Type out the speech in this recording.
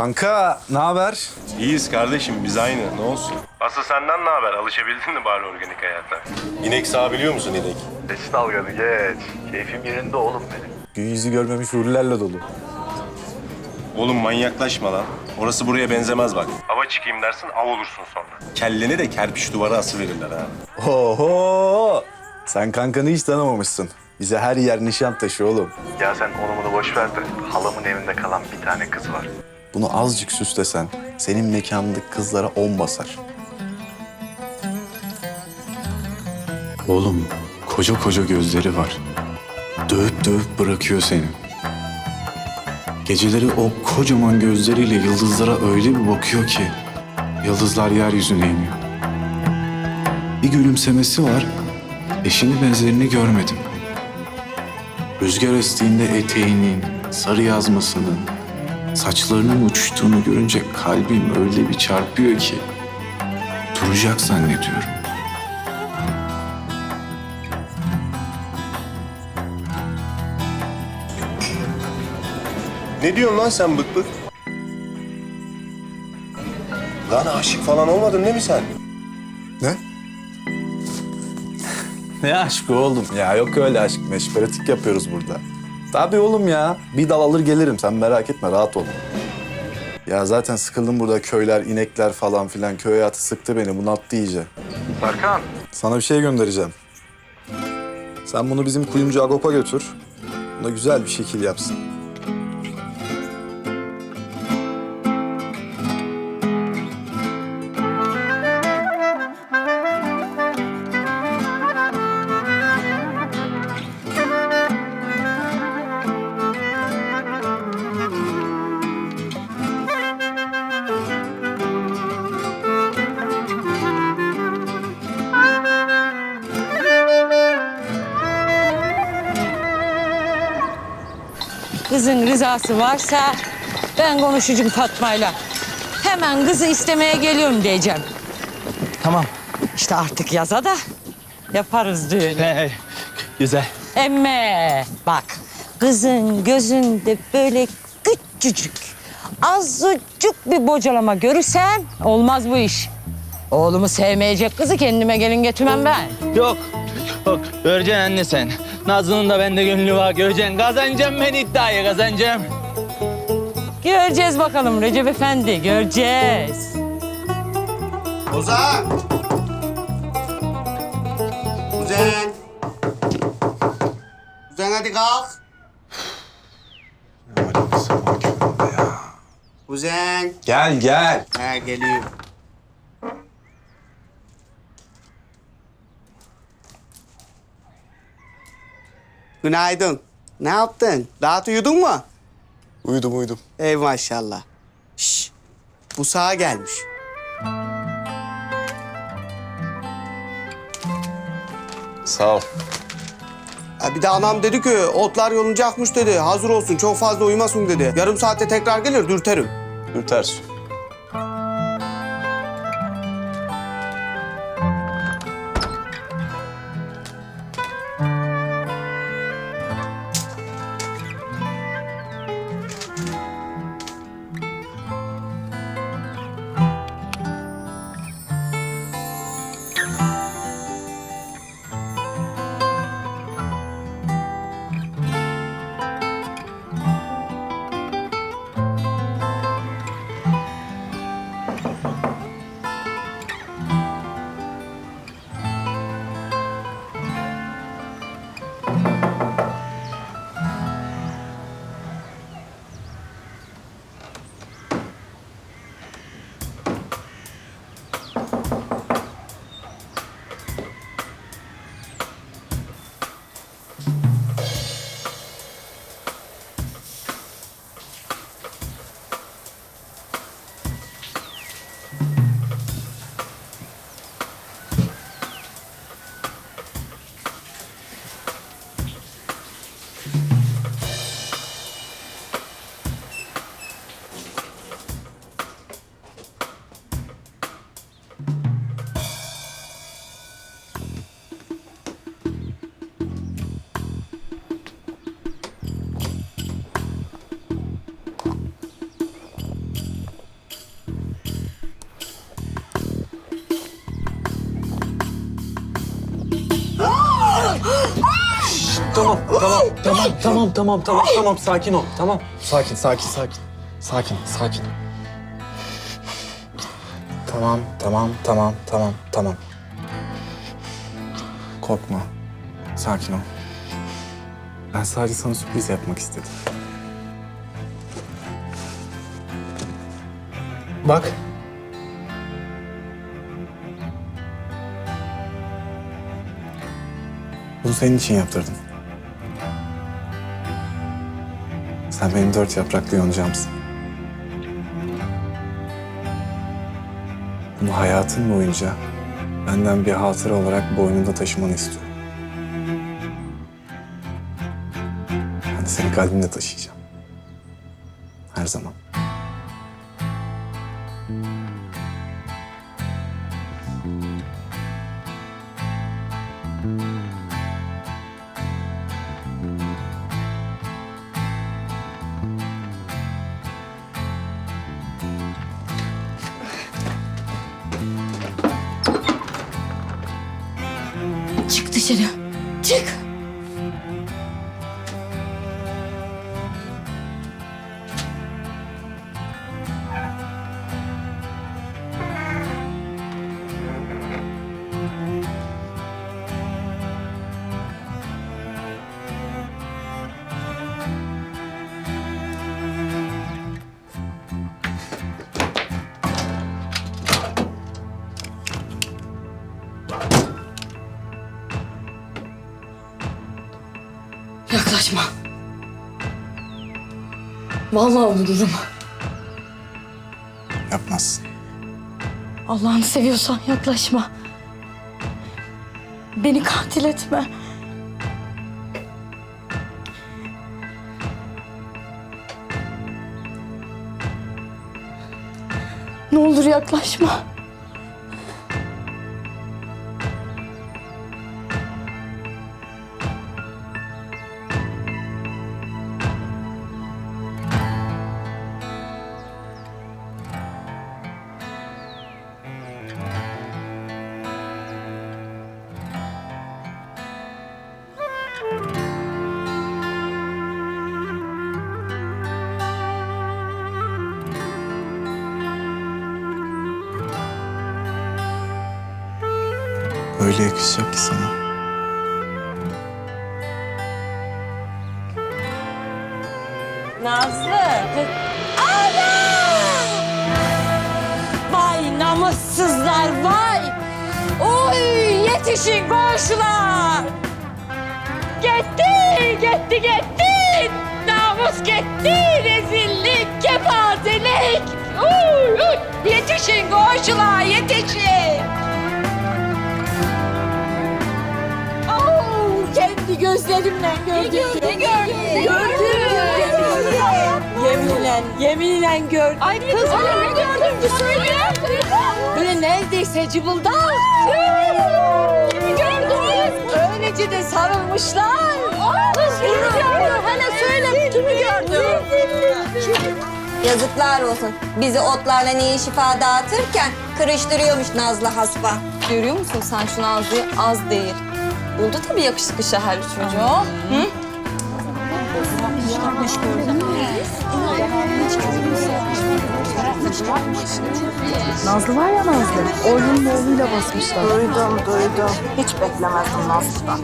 Kanka ne haber? İyiyiz kardeşim biz aynı ne olsun. Asıl senden ne haber? Alışabildin mi bari organik hayata? İnek sağabiliyor musun inek? Geç dalganı geç. Keyfim yerinde oğlum benim. Gün yüzü görmemiş hurilerle dolu. Oğlum manyaklaşma lan. Orası buraya benzemez bak. Hava çıkayım dersin av olursun sonra. Kelleni de kerpiç duvara ası verirler ha. Oho! Sen kankanı hiç tanımamışsın. Bize her yer nişan taşı oğlum. Ya sen onu bunu boş ver de halamın evinde kalan bir tane kız var. Bunu azıcık süslesen senin mekanındaki kızlara on basar. Oğlum koca koca gözleri var. Dövüp dövüp bırakıyor seni. Geceleri o kocaman gözleriyle yıldızlara öyle bir bakıyor ki yıldızlar yeryüzüne iniyor. Bir gülümsemesi var. Eşini benzerini görmedim. Rüzgar estiğinde eteğinin, sarı yazmasının, saçlarının uçuştuğunu görünce kalbim öyle bir çarpıyor ki duracak zannediyorum. Ne diyorsun lan sen bık bık? Lan aşık falan olmadın değil mi sen? Ne? Ne aşkı oğlum ya yok öyle aşk meşberatik yapıyoruz burada. Tabii oğlum ya bir dal alır gelirim sen merak etme rahat ol. Ya zaten sıkıldım burada köyler, inekler falan filan. Köy hayatı sıktı beni, bunalttı iyice. Serkan. Sana bir şey göndereceğim. Sen bunu bizim kuyumcu Agop'a götür. Buna güzel bir şekil yapsın. Kızın rızası varsa ben konuşacağım Fatma'yla. Hemen kızı istemeye geliyorum diyeceğim. Tamam. İşte artık yaza da yaparız düğünü. He, he. Güzel. Emme bak kızın gözünde böyle küçücük azıcık bir bocalama görürsen olmaz bu iş. Oğlumu sevmeyecek kızı kendime gelin getirmem ben. Yok. Yok. Göreceksin anne sen. Nazlı'nın da bende gönlü var. Göreceksin. Kazanacağım ben iddiayı kazanacağım. Göreceğiz bakalım Recep Efendi göreceğiz. Ozan! Kuzen! Kuzen hadi kalk. Kuzen. Gel gel. Ha geliyor. Günaydın. Ne yaptın? Rahat uyudun mu? Uyudum uyudum. Ey maşallah. Şş, bu sağa gelmiş. Sağ ol. Ha, bir de anam dedi ki otlar yolunacakmış dedi. Hazır olsun çok fazla uyumasın dedi. Yarım saatte tekrar gelir dürterim. Ürtersin. Tamam, tamam, tamam, tamam, tamam, tamam. Sakin ol, tamam. Sakin, sakin, sakin. Sakin, sakin. Tamam, tamam, tamam, tamam, tamam. Korkma. Sakin ol. Ben sadece sana sürpriz yapmak istedim. Bak. Bunu senin için yaptırdım. Sen benim dört yapraklı yoncamsın. Bunu hayatın boyunca benden bir hatıra olarak boynunda taşımanı istiyorum. Ben de seni kalbimde taşıyacağım. Her zaman. Çık dışarı. Çık. Yaklaşma. Vallahi vururum. Yapmazsın. Allah'ını seviyorsan yaklaşma. Beni katil etme. Ne olur yaklaşma. Öyle yakışacak ki sana. Nazlı. Ana! Vay namussuzlar vay. Oy yetişin koşular. Gitti, gitti, gitti. Namus gitti, rezillik, kepazelik. Uy, uy. Yetişin koşular, yetişin. Gözlerimle gördüm. Ne gördün? Gördüm. Yeminle, yeminle gördüm. Ay kız ne gördün ki söyle. Böyle neredeyse cıbıldak. Kimi gördünüz? Öylece de sarılmışlar. Kız kimi gördün? Hele söyle kimi gördün? Yazıklar olsun. Bizi otlarla niye şifa dağıtırken kırıştırıyormuş Nazlı hasba. Görüyor musun sen şu Nazlı'yı az değil. Buldu tabii yakışıklı şehirli çocuğu. Hı? Nazlı var ya Nazlı. Orhun'un oğluyla basmışlar. Duydum, duydum. Hiç beklemezdim Nazlı'dan.